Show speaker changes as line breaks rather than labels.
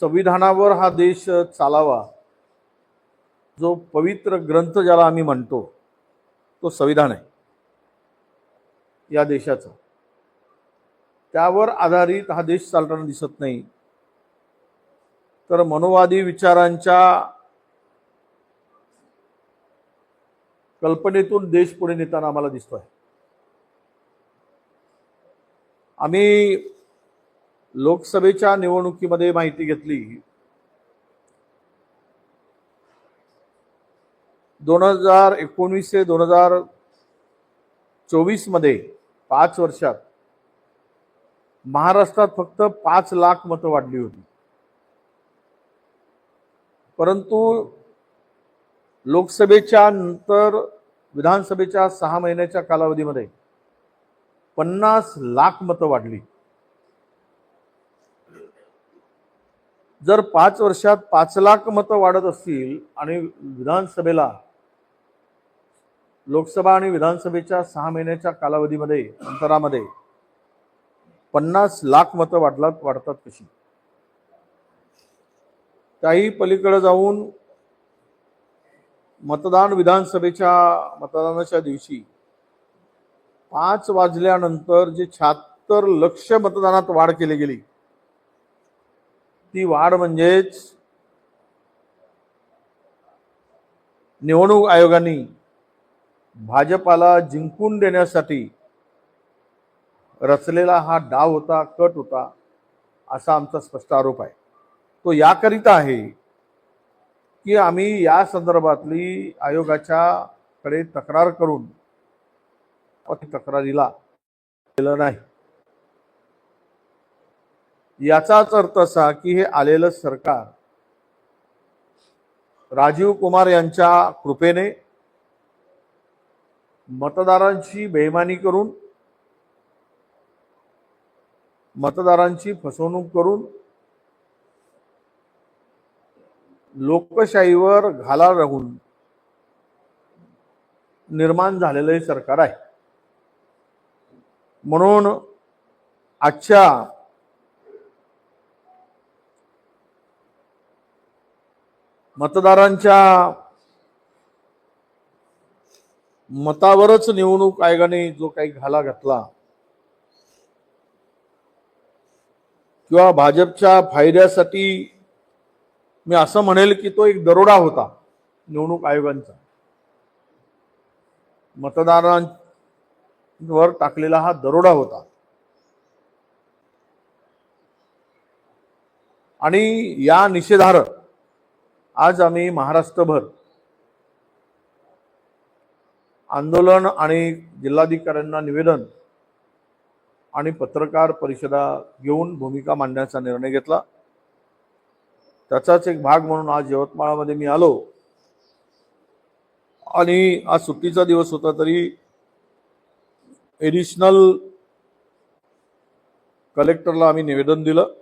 संविधानावर हा देश चालावा जो पवित्र ग्रंथ ज्याला आम्ही म्हणतो तो संविधान आहे. या देशाचा. त्यावर आधारित हा देश चालताना दिसत नाही. तर मनोवादी विचारांच्या कल्पनेतून देश पुढे नेताना आम्हाला दिसतोय. आम्ही लोकसभेच्या निवडणुकीमध्ये माहिती घेतली. दोन हजार एकोणवीस ते दोन हजार चोवीसमध्ये पाच वर्षात महाराष्ट्रात फक्त पाच लाख मतं वाढली होती. परंतु लोकसभेच्या नंतर विधानसभेच्या सहा महिन्याच्या कालावधीमध्ये पन्नास लाख मतं वाढली. जर पाच वर्षात पाच लाख मतं वाढत असतील आणि विधानसभेला लोकसभा आणि विधानसभेच्या सहा महिन्याच्या कालावधीमध्ये अंतरामध्ये पन्नास लाख मतं वाढलात वाढतात कशी? त्याही पलीकडे जाऊन मतदान विधानसभेच्या मतदानाच्या दिवशी पाच वाजल्यानंतर जे शहात्तर लक्ष मतदानात वाढ केली गेली ती वाढ म्हणजेच निवडणूक आयोगाने भाजपाला जिंकून देण्यासाठी रचलेला हा डाव होता कट होता असा आमचा स्पष्ट आरोप आहे. तो याकरिता आहे की आम्ही या संदर्भातली आयोगाच्या कडे तक्रार करून तक्रारीला केलं नाही. याचाच अर्थ असा की हे आलेलं सरकार राजीव कुमार यांच्या कृपेने मतदारांची बेईमानी करून मतदारांची फसवणूक करून लोकशाहीवर घाला राहून निर्माण झालेलं हे सरकार आहे. म्हणून आजच्या मतदारांच्या मतावरच निवडणूक आयोगाने जो काही घाला घातला किंवा भाजपच्या फायद्यासाठी मी असं म्हणेल की तो एक दरोडा होता निवडणूक आयोगांचा. मतदारांवर टाकलेला हा दरोडा होता. आणि या निषेधार्थ आज आम्ही महाराष्ट्रभर आंदोलन आणि जिल्हाधिकाऱ्यांना निवेदन आणि पत्रकार परिषदा घेऊन भूमिका मांडण्याचा निर्णय घेतला. त्याचाच एक भाग म्हणून आज यवतमाळमध्ये मी आलो. आणि आज सुट्टीचा दिवस होता तरी एडिशनल कलेक्टरला आम्ही निवेदन दिलं.